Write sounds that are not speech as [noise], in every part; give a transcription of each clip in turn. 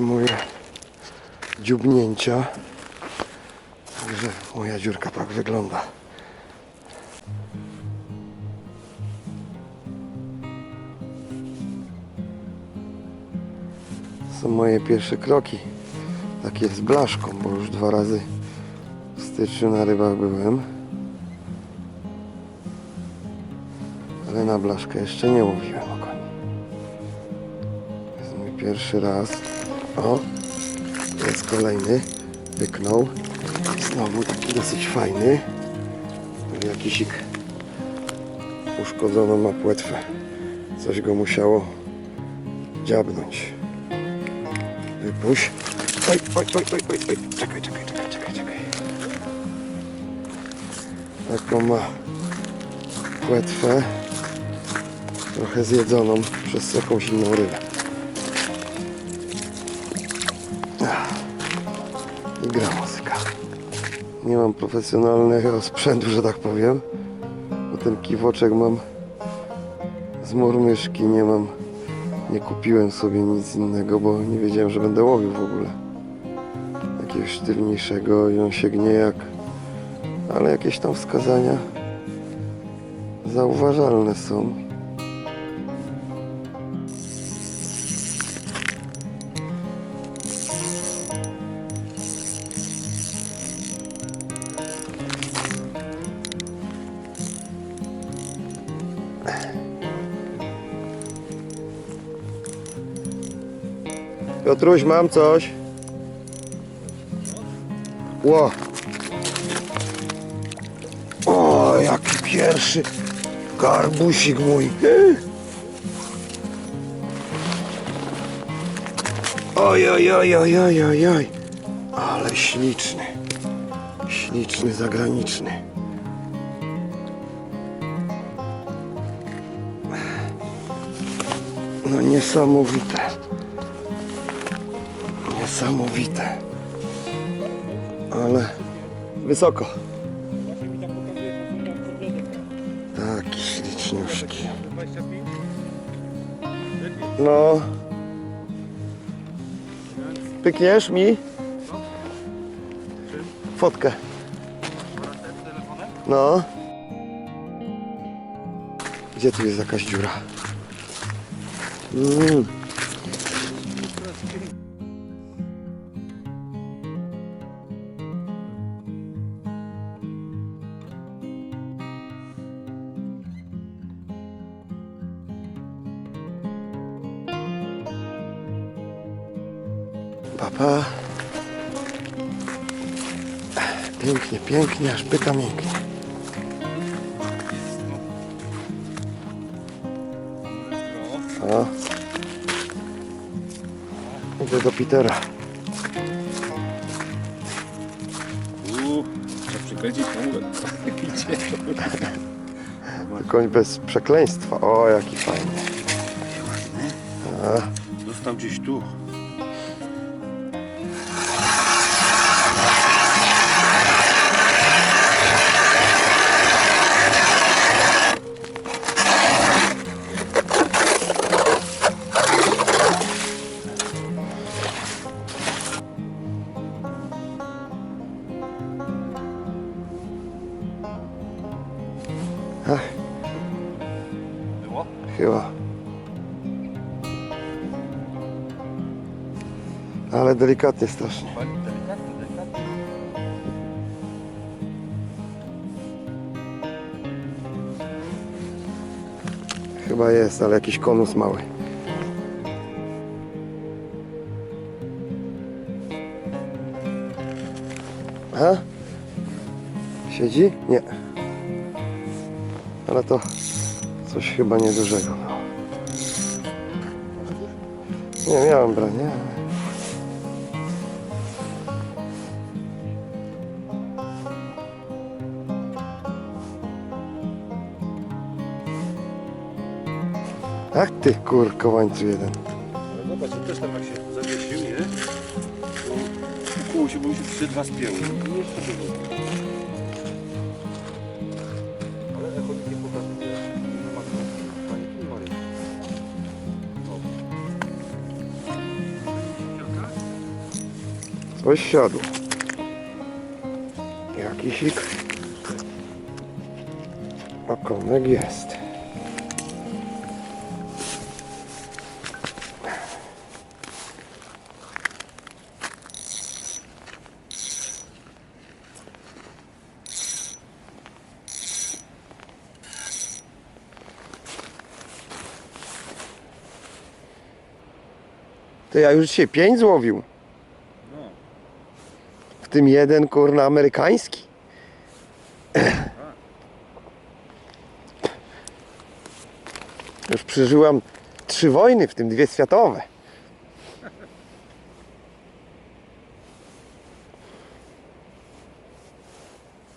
moje dziubnięcia. Także moja dziurka tak wygląda. są moje pierwsze kroki. Takie z blaszką, bo już dwa razy w styczniu na rybach byłem. Ale na blaszkę jeszcze nie łowiłem okoni. To jest mój pierwszy raz. O, jest kolejny. Wyknął. Znowu taki dosyć fajny. Jakisik uszkodzoną ma płetwę. Coś go musiało dziabnąć. Wypuść. Oj, oj, oj, oj, oj, oj. Czekaj, czekaj, czekaj, czekaj, czekaj. Taką ma płetwę. Trochę zjedzoną przez jakąś inną rybę. Gra muzyka. Nie mam profesjonalnego sprzętu, że tak powiem. Bo ten kiwoczek mam z murmyszki, nie mam nie kupiłem sobie nic innego, bo nie wiedziałem, że będę łowił w ogóle. Jakiegoś sztywniejszego i on się gnie jak... Ale jakieś tam wskazania zauważalne są. Piotruś, mam coś. Ło. O, jaki pierwszy garbusik mój. Oj, oj, oj, oj, oj, oj, oj. Ale śliczny. Śliczny, zagraniczny. No niesamowite. Niesamowite. Ale wysoko. Taki śliczniuszki. No. Pykniesz mi? Fotkę. No. Gdzie tu jest jakaś dziura? Mm. Papa. Pięknie, pięknie, aż pyka mięknie. O. Idę do Petera. Uuu, trzeba przykręcić kamulek. Idzie. [laughs] Koń bez przekleństwa. O, jaki fajny. Został gdzieś tu. Delikatnie strasznie. Chyba jest, ale jakiś konus mały. A? Siedzi? Nie. Ale to coś chyba niedużego. Nie, miałem brać, Ach ty kurkowańcu jeden. No zobacz, też tam jak się zawiesił, nie? Ukuło się, bo już trzy, dwa spięły. I. Ale zachodnik nie pokazuje. Nie ma tu. Pani tu nie Coś siadło. Jakiś ik. Okonek jest. To ja już dzisiaj pięć złowił. W tym jeden kurna amerykański. Już przeżyłam trzy wojny, w tym dwie światowe.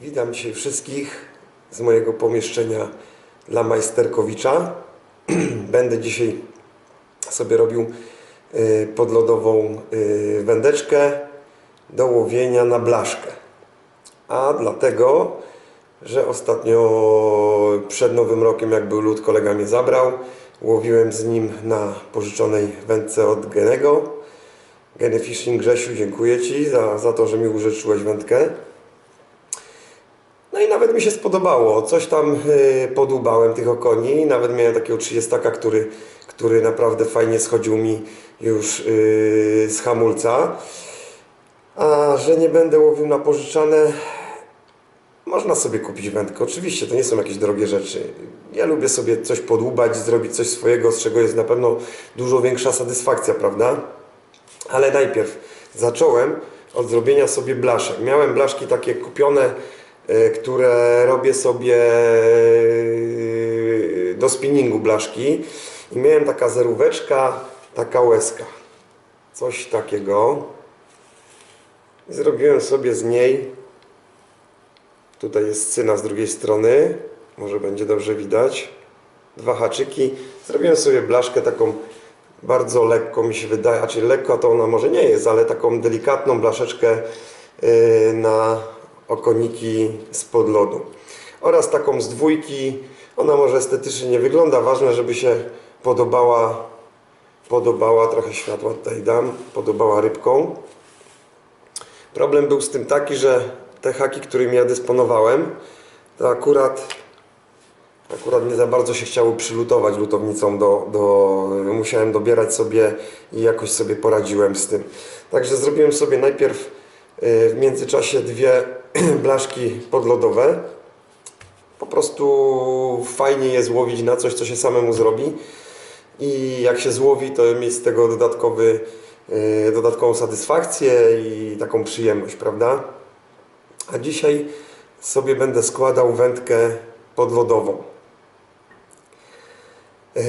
Witam dzisiaj wszystkich z mojego pomieszczenia dla Majsterkowicza. [clears throat] Będę dzisiaj sobie robił podlodową y, wędeczkę do łowienia na blaszkę. A dlatego, że ostatnio przed Nowym Rokiem, jak był lód, kolega mnie zabrał. Łowiłem z nim na pożyczonej wędce od Genego. Geny Fishing Grzesiu, dziękuję Ci za, za to, że mi użyczyłeś wędkę. No i nawet mi się spodobało. Coś tam y, podłubałem tych okoni. Nawet miałem takiego 30, który, który naprawdę fajnie schodził mi już y, z hamulca. A że nie będę łowił na pożyczane, można sobie kupić wędkę. Oczywiście to nie są jakieś drogie rzeczy. Ja lubię sobie coś podłubać, zrobić coś swojego, z czego jest na pewno dużo większa satysfakcja, prawda? Ale najpierw zacząłem od zrobienia sobie blaszek. Miałem blaszki takie kupione, e, które robię sobie e, do spinningu blaszki. I miałem taka zeróweczka, taka łezka. Coś takiego. I Zrobiłem sobie z niej. Tutaj jest cyna z drugiej strony. Może będzie dobrze widać. Dwa haczyki. Zrobiłem sobie blaszkę taką bardzo lekko mi się wydaje, a czyli lekko to ona może nie jest, ale taką delikatną blaszeczkę yy, na okoniki spod lodu. Oraz taką z dwójki, ona może estetycznie nie wygląda, ważne żeby się podobała, podobała, trochę światła tutaj dam, podobała rybką. Problem był z tym taki, że te haki, którymi ja dysponowałem, to akurat Akurat nie za bardzo się chciało przylutować lutownicą do, do... Musiałem dobierać sobie i jakoś sobie poradziłem z tym. Także zrobiłem sobie najpierw y, w międzyczasie dwie [clears throat] blaszki podlodowe. Po prostu fajnie je złowić na coś, co się samemu zrobi. I jak się złowi, to mieć z tego dodatkowy, y, dodatkową satysfakcję i taką przyjemność, prawda? A dzisiaj sobie będę składał wędkę podlodową. Yy,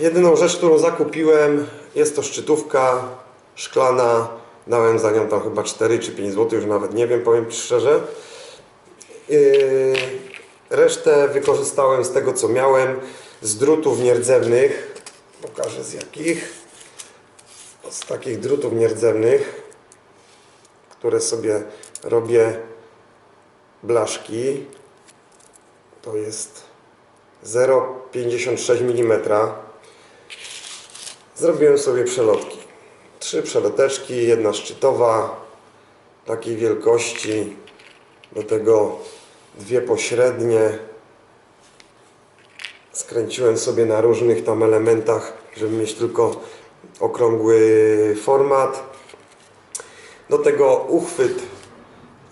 Jedyną rzecz, którą zakupiłem, jest to szczytówka szklana. Dałem za nią tam chyba 4 czy 5 zł, już nawet nie wiem, powiem szczerze. Yy, Resztę wykorzystałem z tego, co miałem, z drutów nierdzewnych. Pokażę z jakich. Z takich drutów nierdzewnych, które sobie robię blaszki. To jest 0,56 mm. Zrobiłem sobie przelotki. Trzy przeloteczki, jedna szczytowa, takiej wielkości. Do tego dwie pośrednie. Skręciłem sobie na różnych tam elementach, żeby mieć tylko okrągły format. Do tego uchwyt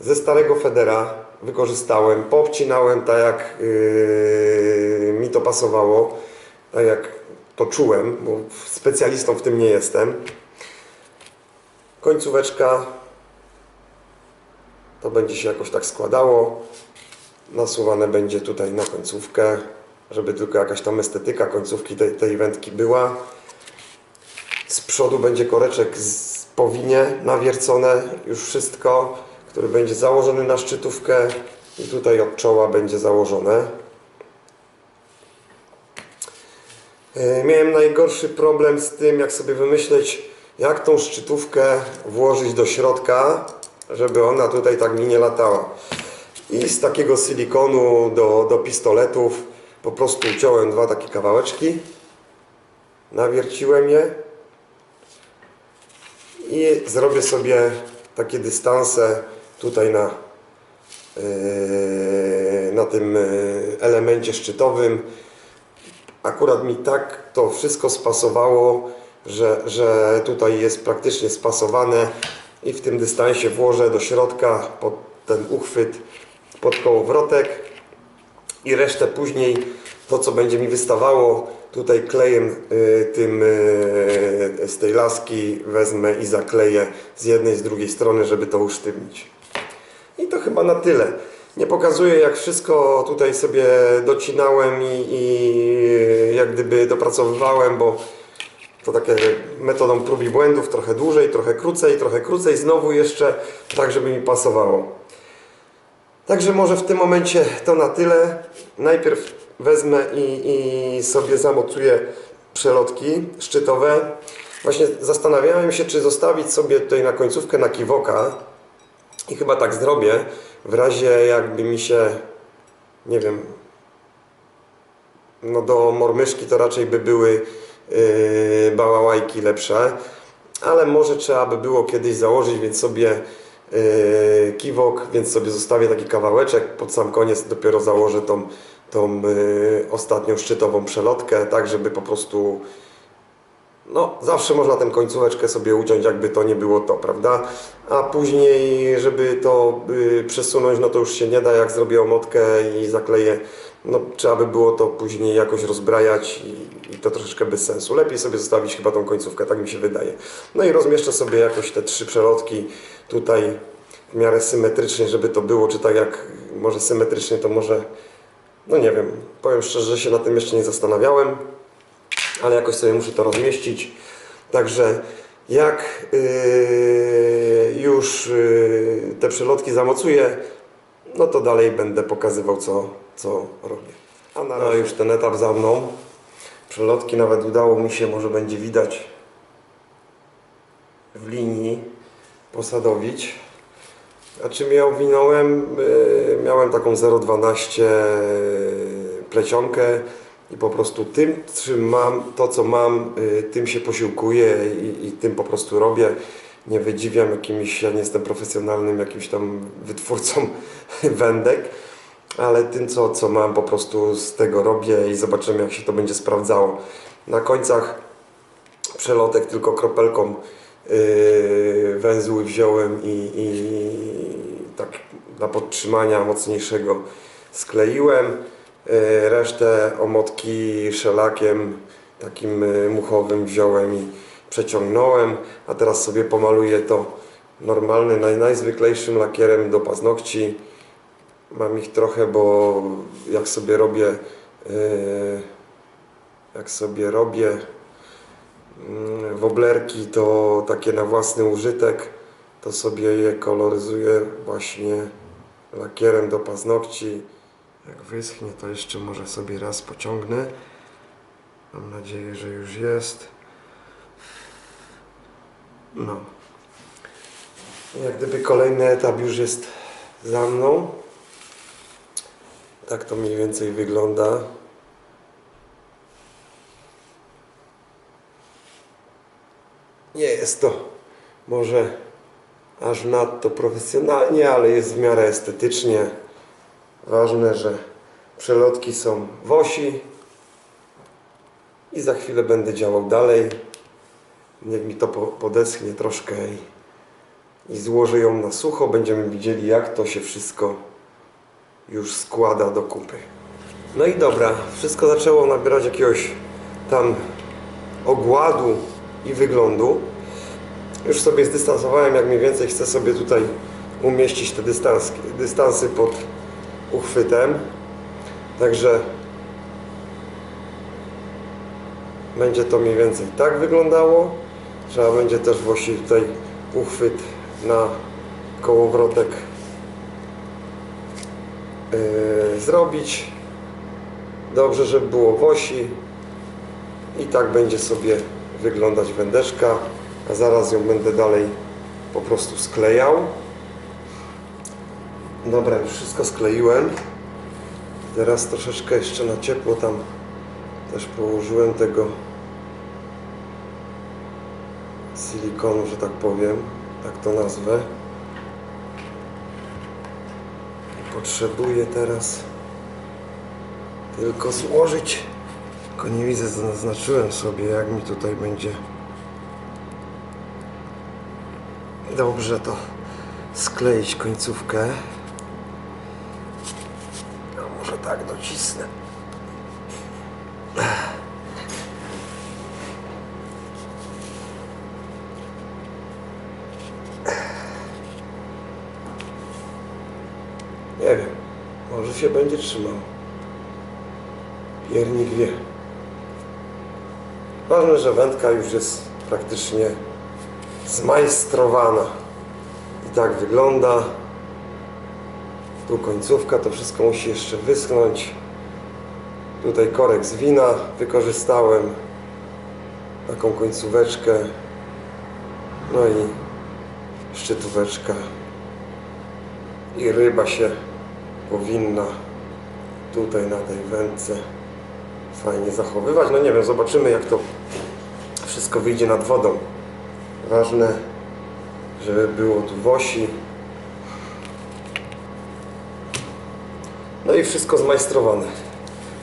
ze starego Federa wykorzystałem, popcinałem tak jak yy, mi to pasowało, tak jak to czułem, bo specjalistą w tym nie jestem. Końcóweczka to będzie się jakoś tak składało. Nasuwane będzie tutaj na końcówkę, żeby tylko jakaś tam estetyka końcówki tej, tej wędki była. Z przodu będzie koreczek z powinie nawiercone, już wszystko, który będzie założony na szczytówkę i tutaj od czoła będzie założone. Yy, Miałem najgorszy problem z tym, jak sobie wymyśleć, jak tą szczytówkę włożyć do środka, żeby ona tutaj tak mi nie latała. I z takiego silikonu do, do pistoletów po prostu uciąłem dwa takie kawałeczki, nawierciłem je i zrobię sobie takie dystanse tutaj na, yy, na tym yy, elemencie szczytowym. Akurat mi tak to wszystko spasowało, że, że tutaj jest praktycznie spasowane i w tym dystansie włożę do środka pod ten uchwyt pod kołowrotek i resztę później to co będzie mi wystawało tutaj klejem y, tym y, z tej laski wezmę i zakleję z jednej z drugiej strony żeby to usztywnić. I to chyba na tyle. Nie pokazuję jak wszystko tutaj sobie docinałem i, i jak gdyby dopracowywałem bo to takie metodą prób i błędów trochę dłużej, trochę krócej, trochę krócej znowu jeszcze tak żeby mi pasowało Także może w tym momencie to na tyle. Najpierw wezmę i, i sobie zamocuję przelotki szczytowe. Właśnie zastanawiałem się, czy zostawić sobie tutaj na końcówkę na kiwoka. I chyba tak zrobię. W razie jakby mi się, nie wiem, no do mormyszki to raczej by były yy, bałałajki lepsze. Ale może trzeba by było kiedyś założyć, więc sobie kiwok, więc sobie zostawię taki kawałeczek. Pod sam koniec dopiero założę tą, tą yy, ostatnią szczytową przelotkę, tak żeby po prostu no, zawsze można tę końcóweczkę sobie uciąć, jakby to nie było to, prawda? A później, żeby to y, przesunąć, no to już się nie da, jak zrobię omotkę i zakleję, no trzeba by było to później jakoś rozbrajać i, i to troszeczkę bez sensu. Lepiej sobie zostawić chyba tą końcówkę, tak mi się wydaje. No i rozmieszczę sobie jakoś te trzy przelotki tutaj w miarę symetrycznie, żeby to było, czy tak jak może symetrycznie, to może, no nie wiem, powiem szczerze, że się na tym jeszcze nie zastanawiałem ale jakoś sobie muszę to rozmieścić. Także jak yy, już yy, te przelotki zamocuję, no to dalej będę pokazywał co, co robię. A na razie już ten etap za mną. Przelotki nawet udało mi się, może będzie widać w linii posadowić. A czym ja owinąłem? Yy, miałem taką 0,12 plecionkę i po prostu tym, czym mam, to co mam, y, tym się posiłkuję i, i tym po prostu robię. Nie wydziwiam jakimiś, ja nie jestem profesjonalnym jakimś tam wytwórcą [laughs] wędek, ale tym co, co mam po prostu z tego robię i zobaczymy jak się to będzie sprawdzało. Na końcach przelotek tylko kropelką yy, węzły wziąłem i, i tak dla podtrzymania mocniejszego skleiłem. Yy, Resztę omotki szelakiem takim yy, muchowym wziąłem i przeciągnąłem, a teraz sobie pomaluję to normalnym, naj, najzwyklejszym lakierem do paznokci. Mam ich trochę, bo jak sobie robię yy, jak sobie robię mm, woblerki, to takie na własny użytek, to sobie je koloryzuję właśnie lakierem do paznokci. Jak wyschnie, to jeszcze może sobie raz pociągnę. Mam nadzieję, że już jest. No. Jak gdyby kolejny etap już jest za mną. Tak to mniej więcej wygląda. Nie jest to może aż nadto profesjonalnie, ale jest w miarę estetycznie. Ważne, że przelotki są w osi i za chwilę będę działał dalej. Niech mi to po- podeschnie troszkę i, i złożę ją na sucho. Będziemy widzieli, jak to się wszystko już składa do kupy. No i dobra, wszystko zaczęło nabierać jakiegoś tam ogładu i wyglądu. Już sobie zdystansowałem, jak mniej więcej chcę sobie tutaj umieścić te dystans, dystansy pod uchwytem. Także będzie to mniej więcej tak wyglądało. Trzeba będzie też w osi tutaj uchwyt na kołowrotek yy, zrobić. Dobrze, żeby było w osi. I tak będzie sobie wyglądać wędeczka. A zaraz ją będę dalej po prostu sklejał. Dobra, już wszystko skleiłem. Teraz troszeczkę jeszcze na ciepło tam też położyłem tego silikonu, że tak powiem, tak to nazwę. Potrzebuję teraz tylko złożyć. Tylko nie widzę, zaznaczyłem sobie, jak mi tutaj będzie dobrze to skleić końcówkę. A może tak docisnę. Nie wiem, się będzie trzymał. Piernik wie. Ważne, że wędka już jest praktycznie zmajstrowana. I tak wygląda. Tu końcówka, to wszystko musi jeszcze wyschnąć. Tutaj korek z wina wykorzystałem. Taką końcóweczkę. No i szczytóweczka. I ryba się powinna tutaj na tej wędce fajnie zachowywać. No nie wiem, zobaczymy jak to wszystko wyjdzie nad wodą. Ważne, żeby było tu wosi. No i wszystko zmajstrowane.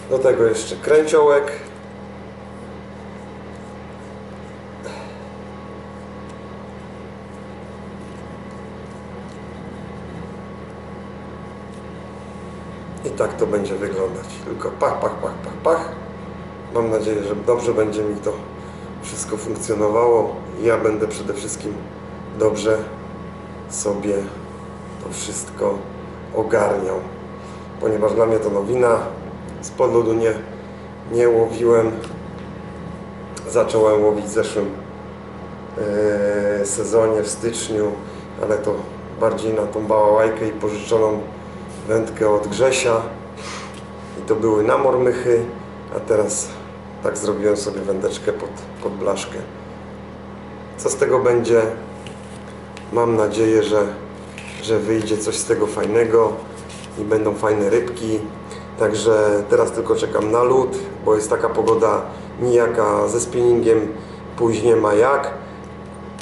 Do tego jeszcze kręciołek. Tak to będzie wyglądać. Tylko pach, pach, pach, pach, pach. Mam nadzieję, że dobrze będzie mi to wszystko funkcjonowało. Ja będę przede wszystkim dobrze sobie to wszystko ogarniał. Ponieważ dla mnie to nowina. Z podlodu nie, nie łowiłem. Zacząłem łowić w zeszłym e, sezonie, w styczniu, ale to bardziej na tą bałałajkę i pożyczoną wędkę od Grzesia. I to były na mormychy, a teraz tak zrobiłem sobie wędeczkę pod, pod blaszkę. Co z tego będzie? Mam nadzieję, że, że wyjdzie coś z tego fajnego i będą fajne rybki. Także teraz tylko czekam na lód, bo jest taka pogoda nijaka ze spinningiem, później ma jak.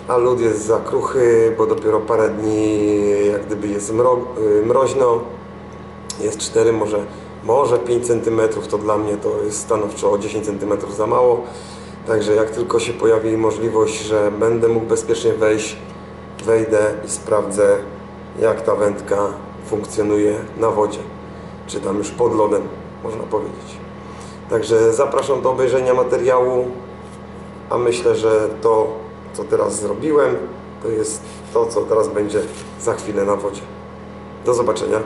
A lód jest za kruchy, bo dopiero parę dni jak gdyby jest mro, y, mroźno. Jest 4, może, może 5 cm, to dla mnie to jest stanowczo o 10 cm za mało. Także jak tylko się pojawi możliwość, że będę mógł bezpiecznie wejść, wejdę i sprawdzę jak ta wędka funkcjonuje na wodzie, czy tam już pod lodem, można powiedzieć. Także zapraszam do obejrzenia materiału, a myślę, że to, co teraz zrobiłem, to jest to, co teraz będzie za chwilę na wodzie. Do zobaczenia.